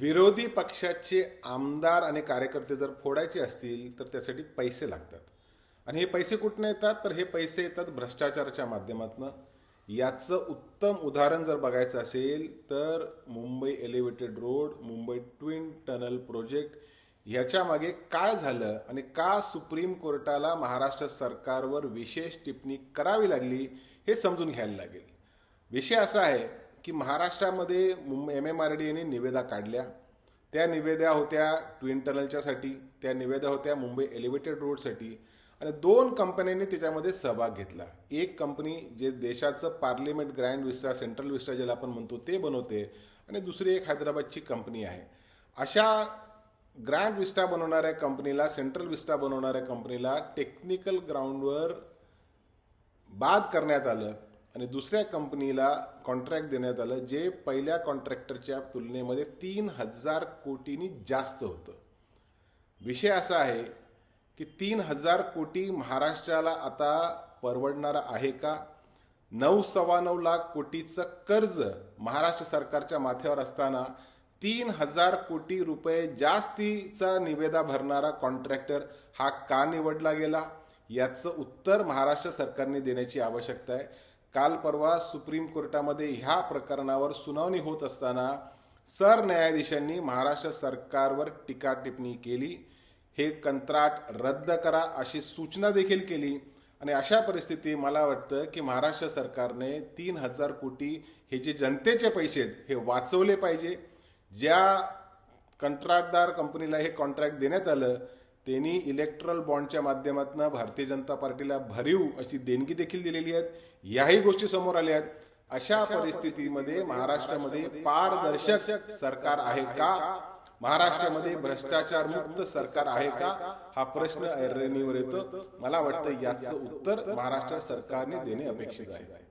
विरोधी पक्षाचे आमदार आणि कार्यकर्ते जर फोडायचे असतील तर त्यासाठी पैसे लागतात. आणि हे पैसे कुठनं येतात? तर हे पैसे येतात भ्रष्टाचाराच्या माध्यमातून. याचं उत्तम उदाहरण जर बघायचं असेल तर Mumbai elevated road Mumbai twin tunnel project ह्याच्यामागे काय झालं आणि का सुप्रीम कोर्टाला महाराष्ट्र सरकारवर विशेष टिप्पणी करावी लागली हे समजून घ्यायला लागेल. विषय असा आहे की महाराष्ट्रामध्ये Mumbai M M R D यांनी निवेदा काढल्या. त्या निवेद्या होत्या ट्विन टनलच्यासाठी त्या निवेद्या होत्या मुंबई एलिव्हेटेड रोडसाठी आणि दोन कंपन्यांनी त्याच्यामध्ये सहभाग घेतला. एक कंपनी जे देशाचं parliament grand vista central vista ज्याला आपण म्हणतो ते बनवते आणि दुसरी एक हैदराबादची कंपनी आहे. अशा ग्रँड विस्टा बनवणाऱ्या कंपनीला सेंट्रल विस्टा बनवणाऱ्या कंपनीला टेक्निकल ग्राउंडवर बाद करण्यात आलं. आणि दुसऱ्या कंपनीला कॉन्ट्रॅक्ट देण्यात आलं जे पहिल्या कॉन्ट्रॅक्टरच्या तुलनेमध्ये तीन हजार कोटींनी जास्त होतं. विषय असा आहे की तीन हजार कोटी महाराष्ट्राला आता परवडणारा आहे का? नऊ सव्वा नऊ लाख कोटीचं कर्ज महाराष्ट्र सरकारच्या माथ्यावर असताना तीन हजार कोटी रुपये जास्तीचा निवेदा भरणारा कॉन्ट्रॅक्टर हा का निवडला गेला? याचं उत्तर महाराष्ट्र सरकारने देण्याची आवश्यकता आहे. काल परवा सुप्रीम कोर्टामध्ये ह्या प्रकरणावर सुनावणी होत असताना सरन्यायाधीशांनी महाराष्ट्र सरकारवर टीका टिप्पणी केली. हे कंत्राट रद्द करा अशी सूचना देखील केली आणि अशा परिस्थिती मला वाटतं की महाराष्ट्र सरकारने तीन हजार कोटी हे जे जनतेचे पैसे आहेत हे वाचवले पाहिजे. ज्या कंत्राटदार कंपनीला हे कॉन्ट्रॅक्ट देण्यात आलं त्यांनी इलेक्ट्रल बॉन्डच्या माध्यमातून भारतीय जनता पार्टीला भरीव अशी देणगी देखील दिलेली आहेत. याही गोष्टी समोर आल्या आहेत. अशा परिस्थितीमध्ये महाराष्ट्रामध्ये पारदर्शक सरकार आहे का? महाराष्ट्रामध्ये भ्रष्टाचार मुक्त सरकार आहे का? हा प्रश्न ऐरणीवर येतो. मला वाटतं याचं उत्तर महाराष्ट्र सरकारने देणे अपेक्षित आहे.